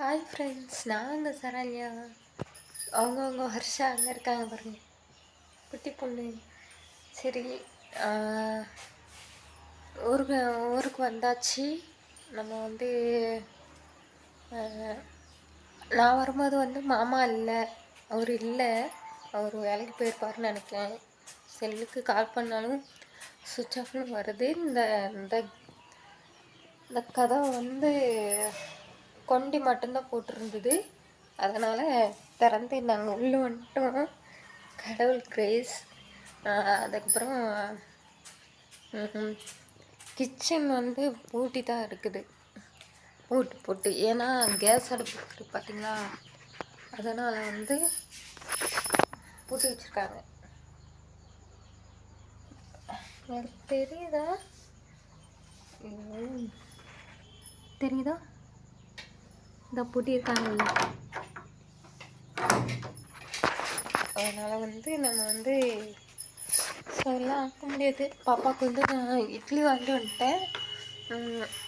Hi friends நாங்கள் சரண்யா. அவங்கவுங்க ஹர்ஷா அங்கே இருக்காங்க பாருங்க. குட்டி பொண்ணு. சரி ஊருக்கு ஊருக்கு வந்தாச்சு. நம்ம வந்து நான் வரும்போது வந்து மாமா இல்லை. அவர் இல்லை. அவர் வேலைக்கு போயிருப்பாருன்னு நினைக்கிறேன். செல்லுக்கு கால் பண்ணாலும் சுவிட்ச் ஆஃப்னு வருது. இந்த இந்த இந்த கதை வந்து கொண்டி மட்டும்தான் போட்டிருந்தது. அதனால் திறந்து நாங்கள் உள்ளே வந்துட்டோம். கடவுள் கிரேஸ் அதுக்கப்புறம் கிச்சன் வந்து பூட்டி தான் இருக்குது. பூட்டு போட்டு. ஏன்னா கேஸ் அடுப்பு இருக்குது பார்த்தீங்களா அதனால் வந்து பூட்டி வச்சுருக்காங்க. எனக்கு தெரியுதா? தெரியுதா? இந்த பூட்டியிருக்காங்கல்ல அதனால் வந்து நம்ம வந்து சொல்லலாம் ஆக்க முடியாது. பாப்பாவுக்கு வந்து நான் இட்லி வாங்கிட்டு வந்துட்டேன்.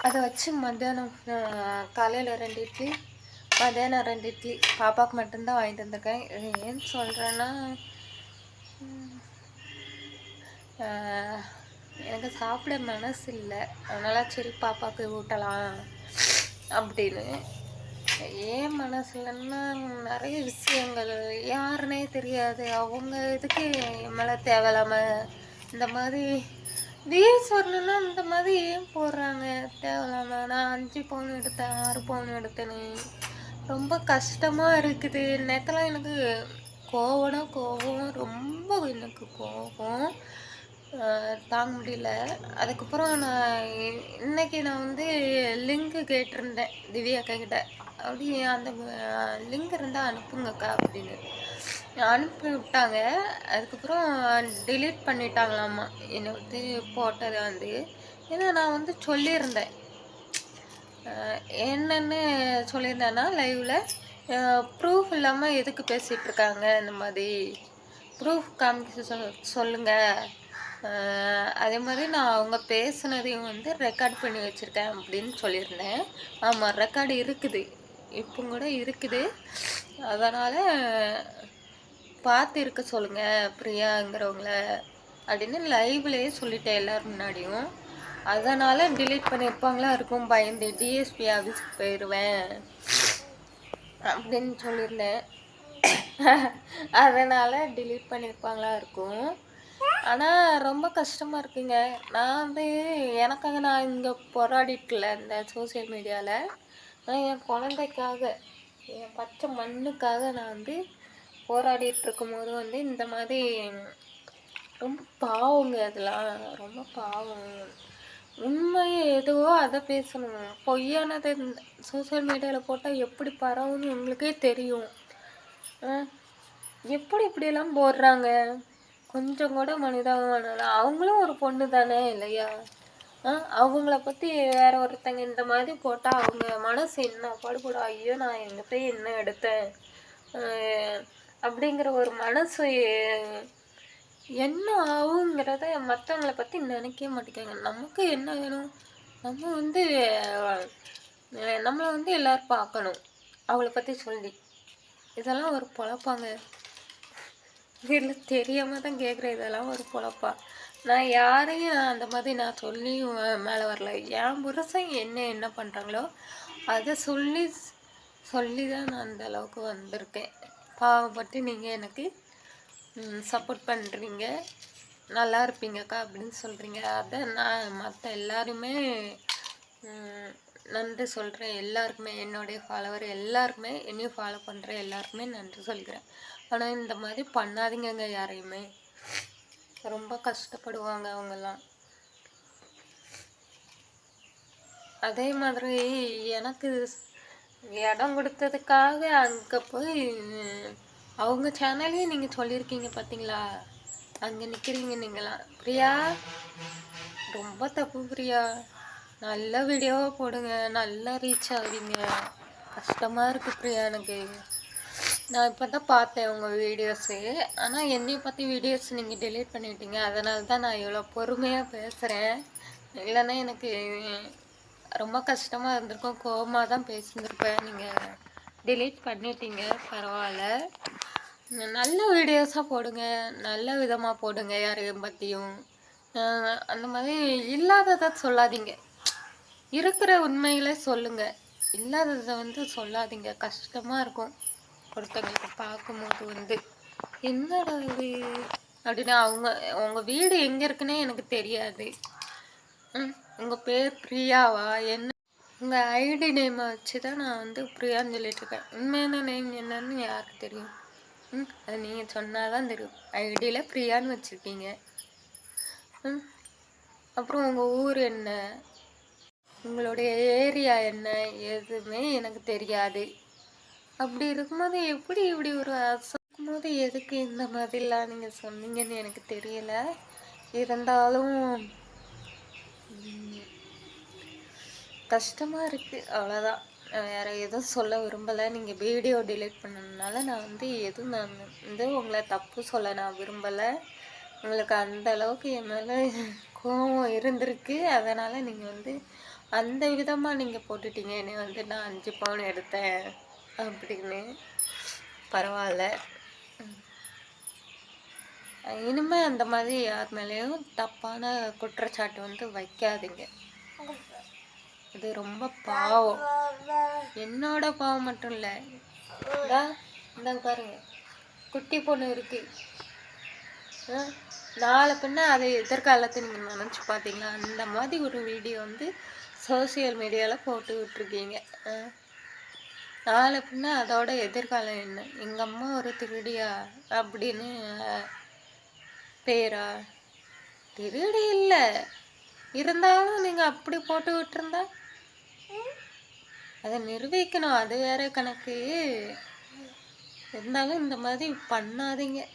அதை வச்சு மத்தியானம் காலையில் ரெண்டு இட்லி மத்தியானம் ரெண்டு இட்லி. பாப்பாவுக்கு மட்டும்தான் வாங்கிட்டு வந்திருக்கேன். ஏன்னு ஏன் சொல்கிறேன்னா எனக்கு சாப்பிட மனசு இல்லை அதனால் சரி பாப்பாவுக்கு ஊட்டலாம் அப்படின்னு. ஏன் மனசுலன்னா நிறைய விஷயங்கள் யாருனே தெரியாது. அவங்க இதுக்கு என் மேலே தேவையில்லாம இந்த மாதிரி வியூஸ் வரணும்னா இந்த மாதிரி ஏன் போடுறாங்க? தேவையில்லாம நான் அஞ்சு பவுன் எடுத்தேன் ஆறு பவுன் எடுத்தேன்னு ரொம்ப கஷ்டமாக இருக்குது. நேரத்தில் எனக்கு கோவம்னா கோபம் ரொம்ப எனக்கு கோபம் தாங்க முடியல. அதுக்கப்புறம் நான் இன்னைக்கு நான் வந்து லிங்க் கேட்டிருந்தேன் திவ்யா அக்கா கிட்ட. அப்படி அந்த லிங்க் இருந்தால் அனுப்புங்கக்கா அப்படின்னு. அனுப்பி விட்டாங்க. அதுக்கப்புறம் டிலீட் பண்ணிட்டாங்களாமா. என்னை வந்து போட்டதை வந்து. ஏன்னா நான் வந்து சொல்லியிருந்தேன். என்னென்னு சொல்லியிருந்தேன்னா லைவில் ப்ரூஃப் இல்லாமல் எதுக்கு பேசிகிட்டு இருக்காங்க இந்த மாதிரி. ப்ரூஃப் காமிக்க சொல் சொல்லுங்கள் அதே மாதிரி நான் அவங்க பேசுனதையும் வந்து ரெக்கார்ட் பண்ணி வச்சுருக்கேன் அப்படின்னு சொல்லியிருந்தேன். ஆமாம் ரெக்கார்டு இருக்குது. இப்போ கூட இருக்குது. அதனால் பார்த்து இருக்க சொல்லுங்கள் பிரியாங்கிறவங்கள அப்படின்னு லைவ்லேயே சொல்லிட்டேன் எல்லோரும் முன்னாடியும். அதனால் டிலீட் பண்ணியிருப்பாங்களா இருக்கும் பயந்து டிஎஸ்பி ஆஃபீஸ்க்கு போயிடுவேன் அப்படின்னு சொல்லியிருந்தேன். அதனால் டிலீட் பண்ணியிருப்பாங்களா இருக்கும். ஆனால் ரொம்ப கஷ்டமாக இருக்குங்க. நான் வந்து எனக்காக நான் இங்கே போராடிட்டுல இந்த சோஷியல் மீடியாவில் ஆனால் என் குழந்தைக்காக என் பச்சை மண்ணுக்காக நான் வந்து போராடிட்டு இருக்கும்போது வந்து இந்த மாதிரி ரொம்ப பாவங்க அதெல்லாம். ரொம்ப பாவம். உண்மையை எதுவோ அதை பேசணும். பொய்யானதை சோஷியல் மீடியாவில் போட்டால் எப்படி பரவும்னு உங்களுக்கே தெரியும். ஆ, எப்படி இப்படியெல்லாம் போடுறாங்க? கொஞ்சம் கூட மனிதாபிமானம் அவங்களும் ஒரு பொண்ணு தானே இல்லையா? அவங்கள பற்றி வேற ஒருத்தங்க இந்த மாதிரி போட்டால் அவங்க மனசு என்ன பாடுபடும்? ஐயோ நான் எங்கே போய் என்ன எடுத்தேன்? அப்படிங்கிற ஒரு மனசு என்ன ஆகுங்கிறத மற்றவங்கள பற்றி நினைக்கவே மாட்டேங்காங்க நமக்கு என்ன வேணும்? நம்ம வந்து நம்மளை வந்து எல்லோரும் பார்க்கணும். அவளை பற்றி சொல்லி. இதெல்லாம் ஒரு பொழப்பாங்க. இதில் தெரியாமல் தான் கேட்குறேன் இதெல்லாம் ஒரு பொழப்பா. நான் யாரையும் அந்த மாதிரி நான் சொல்லி மேலே வரல. என் புருஷன் என்ன என்ன பண்ணுறாங்களோ அதை சொல்லி சொல்லி தான் நான் அந்த அளவுக்கு வந்திருக்கேன். பாவப்பட்டு நீங்கள் எனக்கு சப்போர்ட் பண்ணுறீங்க நல்லா இருப்பீங்கக்கா அப்படின்னு சொல்கிறீங்க அதை நான் மற்ற எல்லாருமே நன்றி சொல்கிறேன் எல்லாருக்குமே என்னுடைய ஃபாலோவர் எல்லாருக்குமே என்னையும் ஃபாலோ பண்ணுற எல்லாருக்குமே நன்றி சொல்கிறேன். ஆனால் இந்த மாதிரி பண்ணாதீங்கங்க யாரையுமே. ரொம்ப கஷ்டப்படுவாங்க அவங்கெல்லாம். அதே மாதிரி எனக்கு இடம் கொடுத்ததுக்காக அங்கே போய் அவங்க சேனலே நீங்கள் சொல்லியிருக்கீங்க பார்த்தீங்களா அங்கே நிற்கிறீங்க நீங்களாம் பிரியா? ரொம்ப தப்பு பிரியா. நல்ல வீடியோவாக போடுங்க. நல்லா ரீச் ஆகுறீங்க. கஷ்டமாக இருக்குது பிரியா எனக்கு. நான் இப்போ தான் பார்த்தேன் உங்கள் வீடியோஸு ஆனால் என்னை பற்றி வீடியோஸ் நீங்கள் டெலீட் பண்ணிட்டீங்க. அதனால தான் நான் இவ்வளோ பொறுமையாக பேசுகிறேன் இல்லைன்னா எனக்கு ரொம்ப கஷ்டமாக இருந்திருக்கும். கோபமாக தான் பேசியிருந்துருப்பேன். நீங்கள் டெலீட் பண்ணிட்டீங்க. பரவாயில்ல. நல்ல வீடியோஸாக போடுங்க. நல்ல விதமாக போடுங்க. யாரையும் பற்றியும் அந்த மாதிரி இல்லாததை சொல்லாதீங்க. இருக்கிற உண்மைகளை சொல்லுங்கள் இல்லாததை வந்து சொல்லாதீங்க. கஷ்டமாக இருக்கும். ஒருத்தங்களுக்கு பார்க்கும்போது வந்து என்னடா இது? அப்படின்னு அவங்க உங்கள் வீடு எங்கே இருக்குன்னே எனக்கு தெரியாது. ம் உங்கள் பேர் பிரியாவா? என்ன? உங்கள் ஐடி நேமை வச்சு தான் நான் வந்து பிரியான்னு சொல்லிட்டு இருக்கேன் உண்மையான நேம் என்னன்னு யாருக்கு தெரியும்? ம் அது நீங்கள் சொன்னால் தான் தெரியும். ஐடியில் பிரியான்னு வச்சுருக்கீங்க. ம் அப்புறம் உங்கள் ஊர் என்ன? உங்களுடைய ஏரியா என்ன? எதுவுமே எனக்கு தெரியாது. அப்படி இருக்கும்போது எப்படி இப்படி ஒரு போது எதுக்கு இந்த மாதிரிலாம் நீங்கள் சொன்னீங்கன்னு எனக்கு தெரியல. இருந்தாலும் கஷ்டமாக இருக்குது அவ்வளோதான் நான் வேறு எதுவும் சொல்ல விரும்பலை. நீங்கள் வீடியோ டிலீட் பண்ணதுனால நான் வந்து எதுவும் நான் வந்து உங்களை தப்பு சொல்ல நான் விரும்பலை. உங்களுக்கு அந்த அளவுக்கு என் மேலே கோவம் இருந்திருக்கு. அதனால் நீங்கள் வந்து அந்த விதமாக நீங்கள் போட்டுட்டீங்க. என்னை வந்து நான் அஞ்சு பவுன் எடுத்தேன். அப்படின்னு. பரவாயில்ல. இனிமே அந்த மாதிரி யார் மேலேயும் தப்பான குற்றச்சாட்டு வந்து வைக்காதீங்க. இது ரொம்ப பாவம். என்னோட பாவம் மட்டும் இல்லை. இந்தாங்க பாருங்க. குட்டி பொண்ணு இருக்கு. ஆ, நாளை பின்ன அதை எதிர்காலத்தை நீங்கள் நினச்சி பார்த்தீங்களா அந்த மாதிரி ஒரு வீடியோ வந்து சோஷியல் மீடியாவில் போட்டு விட்ருக்கீங்க ஆ. நாளை பின்ன அதோட எதிர்காலம் என்ன? எங்கள் அம்மா ஒரு திருடியா? அப்படின்னு பேரா? திருடி இல்லை. இருந்தாலும் நீங்கள் அப்படி போட்டு விட்டுருந்தா? அதை நிரூபிக்கணும் அது வேற கணக்கு. இருந்தாலும் இந்த மாதிரி பண்ணாதீங்க.